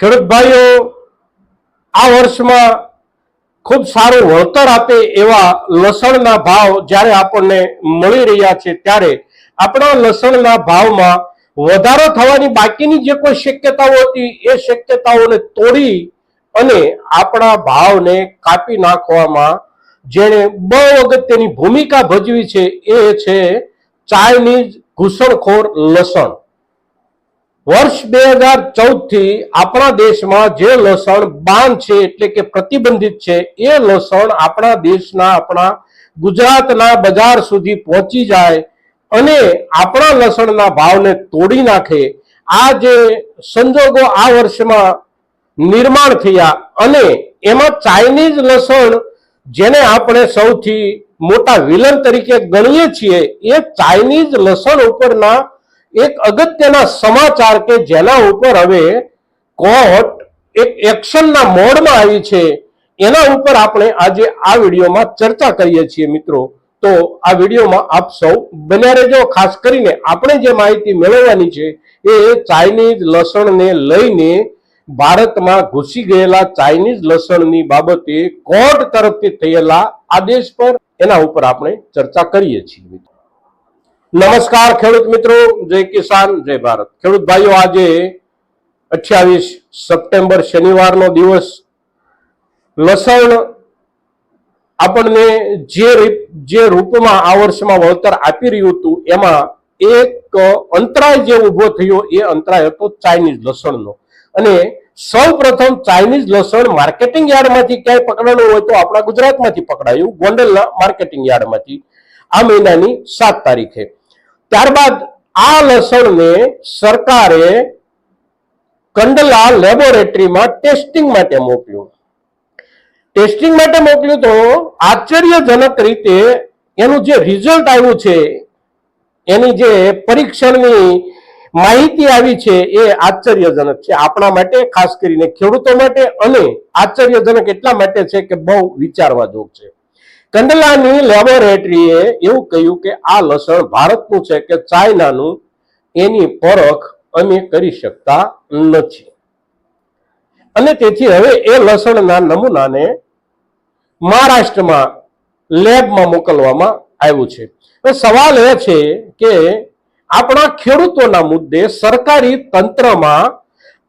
ખેડૂત ભાઈઓ, આ વર્ષમાં ખૂબ સારું વળતર આપે એવા લસણના ભાવ જ્યારે આપણને મળી રહ્યા છે ત્યારે આપણા લસણના ભાવમાં વધારો થવાની બાકીની જે કોઈ શક્યતાઓ હતી એ શક્યતાઓને તોડી અને આપણા ભાવને કાપી નાખવામાં જેણે બહુ અગત્યની ભૂમિકા ભજવી છે એ છે ચાઇનીઝ ઘૂસણખોર લસણ. વર્ષ બે હજાર ચૌદથી આપણા દેશમાં જે લસણ બાન છે એટલે કે પ્રતિબંધિત છે, એ લસણ આપણા દેશના, આપણા ગુજરાતના બજાર સુધી પહોંચી જાય અને આપણા લસણના ભાવને તોડી નાખે. આ જે સંજોગો આ વર્ષમાં નિર્માણ થયા અને એમાં ચાઇનીઝ લસણ જેને આપણે સૌથી મોટા વિલન તરીકે ગણીએ છીએ, એ ચાઇનીઝ લસણ ઉપરના એક અગત્યના સમાચાર કે જેના ઉપર હવે કોર્ટ એક એક્શનના મોડમાં આવી છે, એના ઉપર આપણે આજે આ વિડીયોમાં ચર્ચા કરીએ છીએ મિત્રો. તો આ વિડીયોમાં આપ સૌ બન્યા રહેજો. ખાસ કરીને આપણે જે માહિતી મેળવવાની છે, એ ચાઇનીઝ લસણને લઈને ભારતમાં ઘૂસી ગયેલા ચાઇનીઝ લસણની બાબતે કોર્ટ તરફથી થયેલા આદેશ પર એના ઉપર આપણે ચર્ચા કરીએ છીએ મિત્રો. નમસ્કાર ખેડૂત મિત્રો, જય કિસાન, જય ભારત. ખેડૂત ભાઈઓ, આજે અઠ્યાવીસ સપ્ટેમ્બર શનિવારનો દિવસ. લસણ આપણને જે જે રૂપમાં આ વર્ષમાં વળતર આપી રહ્યું હતું, એમાં એક અંતરાય જે ઊભો થયો, એ અંતરાય હતો ચાઇનીઝ લસણનો. અને સૌ પ્રથમ ચાઇનીઝ લસણ માર્કેટિંગ યાર્ડમાંથી ક્યાંય પકડાયું હોય તો આપણા ગુજરાતમાંથી પકડાયું, ગોંડલના માર્કેટિંગ યાર્ડમાંથી, આ મહિનાની સાત તારીખે. ત્યારબાદ આ લસણને સરકારે કંડલા લેબોરેટરીમાં ટેસ્ટિંગ માટે મોકલ્યું. ટેસ્ટિંગ માટે મોકલ્યું તો આશ્ચર્યજનક રીતે એનું જે રિઝલ્ટ આવ્યું છે, એની જે પરીક્ષણની માહિતી આવી છે એ આશ્ચર્યજનક છે આપણા માટે, ખાસ કરીને ખેડૂતો માટે અને આશ્ચર્યજનક એટલા માટે છે કે બહુ વિચારવા જોગ છે. કંડલાની લેબોરેટરીએ એવું કહ્યું કે આ લસણ ભારતનું છે કે ચાઇનાનું, એની પરખ અમે કરી શકતા નથી. અને તેથી હવે એ લસણના નમૂનાને મહારાષ્ટ્રમાં લેબમાં મોકલવામાં આવ્યું છે. હવે સવાલ એ છે કે આપણા ખેડૂતોના મુદ્દે સરકારી તંત્રમાં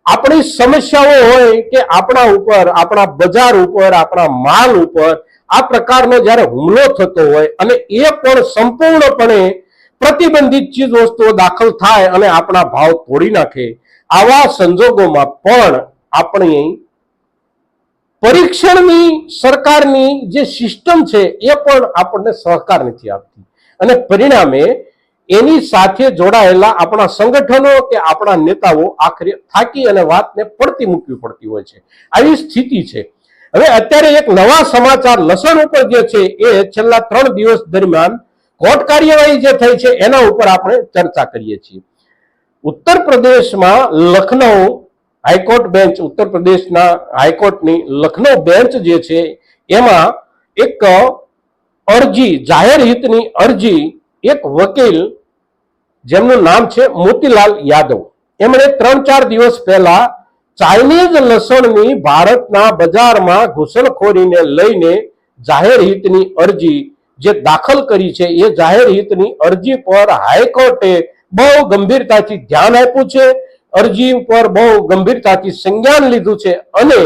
આપણી સમસ્યાઓ હોય કે આપણા ઉપર, આપણા બજાર ઉપર, આપણા માલ ઉપર આ પ્રકારનો જ્યારે હુમલો થતો હોય અને એ પણ સંપૂર્ણપણે પ્રતિબંધિત ચીજ વસ્તુઓ દાખલ થાય અને આપણા ભાવ તોડી નાખે, આવા સંજોગોમાં પણ આપણી પરીક્ષણની સરકારની જે સિસ્ટમ છે એ પણ આપણને સહકાર નથી આપતી. અને પરિણામે એની સાથે જોડાયેલા આપણા સંગઠનો કે આપણા નેતાઓ આખરે થાકી અને વાતને પડતી મૂકવી પડતી હોય છે. આવી સ્થિતિ છે. હવે અત્યારે એક નવા સમાચાર લસણ ઉપર જે છે એ છેલ્લા ત્રણ દિવસ દરમિયાન કોર્ટ કાર્યવાહી જે થઈ છે એના ઉપર આપણે ચર્ચા કરીએ છીએ. ઉત્તર પ્રદેશમાં લખનઉ હાઈકોર્ટ બેન્ચ, ઉત્તર પ્રદેશના હાઈકોર્ટની લખનઉ બેન્ચ જે છે, એમાં એક અરજી, જાહેર હિતની અરજી એક વકીલ જેમનું નામ છે મોતીલાલ યાદવ. એમણે ત્રણ ચાર દિવસ પહેલા ચાઇનીઝ લસણની ભારતના બજારમાં ઘૂસણખોરીને લઈને જાહેર હિતની અરજી જે દાખલ કરી છે, એ જાહેર હિતની અરજી પર હાઈકોર્ટે બહુ ગંભીરતાથી ધ્યાન આપ્યું છે. અરજી ઉપર બહુ ગંભીરતાથી સંજ્ઞાન લીધું છે અને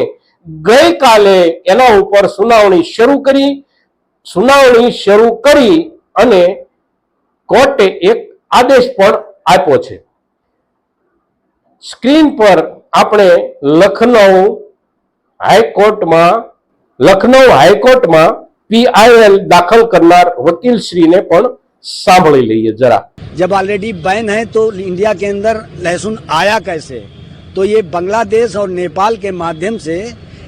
ગઈકાલે એના ઉપર સુનાવણી શરૂ કરી. સુનાવણી શરૂ કરી અને કોર્ટે એક આદેશ પણ આપ્યો છે સ્ક્રીન પર આપણે લખનઉ હાઈકોર્ટમાં લખનઉ હાઈકોર્ટમાં પીઆઈએલ દાખલ કરનાર વકીલશ્રીને પણ સાંભળી લઈએ જરા जब ऑलरेडी बैन है तो इंडिया के अंदर लहसुन आया कैसे तो ये बांग्लादेश और नेपाल के माध्यम से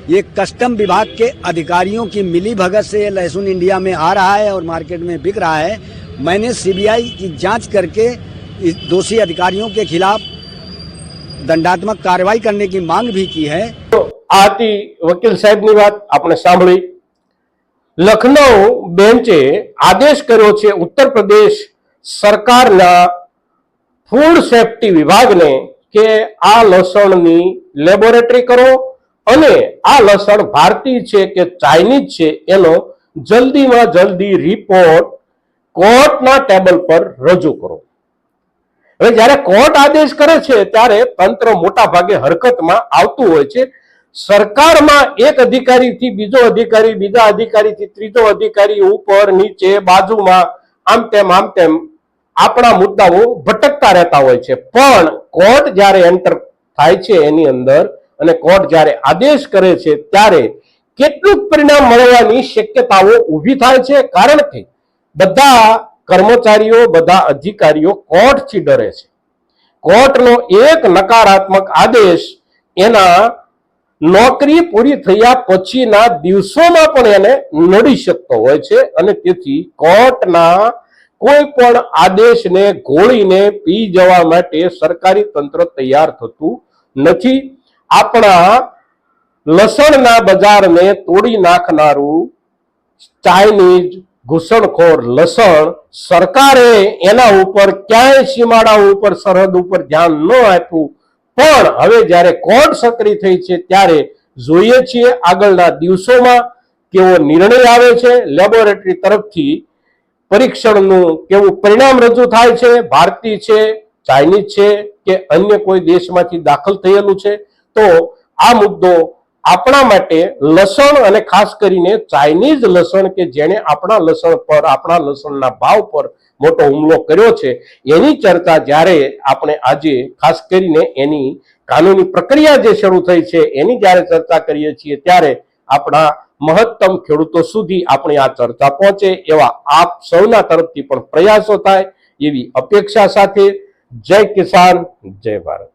ये कस्टम विभाग के अधिकारियों की मिली भगत से ये लहसुन इंडिया में आ रहा है और मार्केट में बिक रहा है मैंने सीबीआई की जांच करके इस दोषी अधिकारियों के खिलाफ दंडात्मक कार्रवाई करने की मांग भी की है તો આ હતી વકીલ સાહેબની વાત આપણે સાંભળી લખનઉ બેન્ચે આદેશ કર્યો છે ઉત્તર પ્રદેશ સરકારના ફૂડ સેફ્ટી વિભાગને કે આ લસણની લેબોરેટરી કરો અને આ લસણ ભારતીય છે કે ચાઇનીઝ છે એનો જલ્દીમાં જલ્દી રિપોર્ટ કોર્ટના ટેબલ પર રજૂ કરો. હવે જ્યારે કોર્ટ આદેશ કરે છે, ત્યારે તંત્ર મોટા ભાગે હરકતમાં આવતું હોય છે. સરકારમાં એક અધિકારીથી બીજો અધિકારી, બીજા અધિકારીથી ત્રીજો અધિકારી, ઉપર, નીચે, બાજુમાં, આમ તેમ આમ તેમ, આપણા મુદ્દાઓ ભટકતા રહેતા હોય છે. પણ કોર્ટ જ્યારે એન્ટર થાય છે એની અંદર અને કોર્ટ જ્યારે આદેશ કરે છે, ત્યારે કેટલુંક પરિણામ મળવાની શક્યતાઓ ઊભી થાય છે. કારણ કે બધા કર્મચારીઓ, બધા અધિકારીઓ કોર્ટથી ડરે છે. કોર્ટનો એક નકારાત્મક આદેશ એના નોકરી પૂરી થયા પછીના દિવસોમાં પણ એને નડી શકતો હોય છે અને તેથી કોર્ટના કોઈ પણ આદેશને ઘોળીને પી જવા માટે સરકારી તંત્ર તૈયાર થતું નથી. આપણા લસણના બજારને તોડી નાખનારું ચાઇનીઝ ઘૂસણખોર, લસણ સરકારે એના ઉપર ક્યાંય સીમાડા ઉપર, સરહદ ઉપર ધ્યાન ન આપ્યું. પણ હવે જ્યારે કોર્ટ સક્રિય થઈ છે, ત્યારે જોઈએ છીએ આગળના દિવસોમાં કેવો નિર્ણય આવે છે. લેબોરેટરી તરફથી પરીક્ષણનું કેવું પરિણામ રજૂ થાય છે? ભારતીય છે, ચાઇનીઝ છે કે અન્ય કોઈ દેશમાંથી દાખલ થયેલું છે? તો આ મુદ્દો આપણા માટે લસણ અને ખાસ કરીને ચાઇનીઝ લસણ કે જેણે આપણા લસણ પર, આપણા લસણના ભાવ પર મોટો હુમલો કર્યો છે, એની ચર્ચા જ્યારે આપણે આજે ખાસ કરીને એની કાનૂની પ્રક્રિયા જે શરૂ થઈ છે, એની જ્યારે ચર્ચા કરીએ છીએ, ત્યારે આપણા મહત્તમ ખેડૂતો સુધી આપણી આ ચર્ચા પહોંચે એવા આપ સૌના તરફથી પણ પ્રયાસો થાય એવી અપેક્ષા સાથે. જય કિસાન, જય ભારત.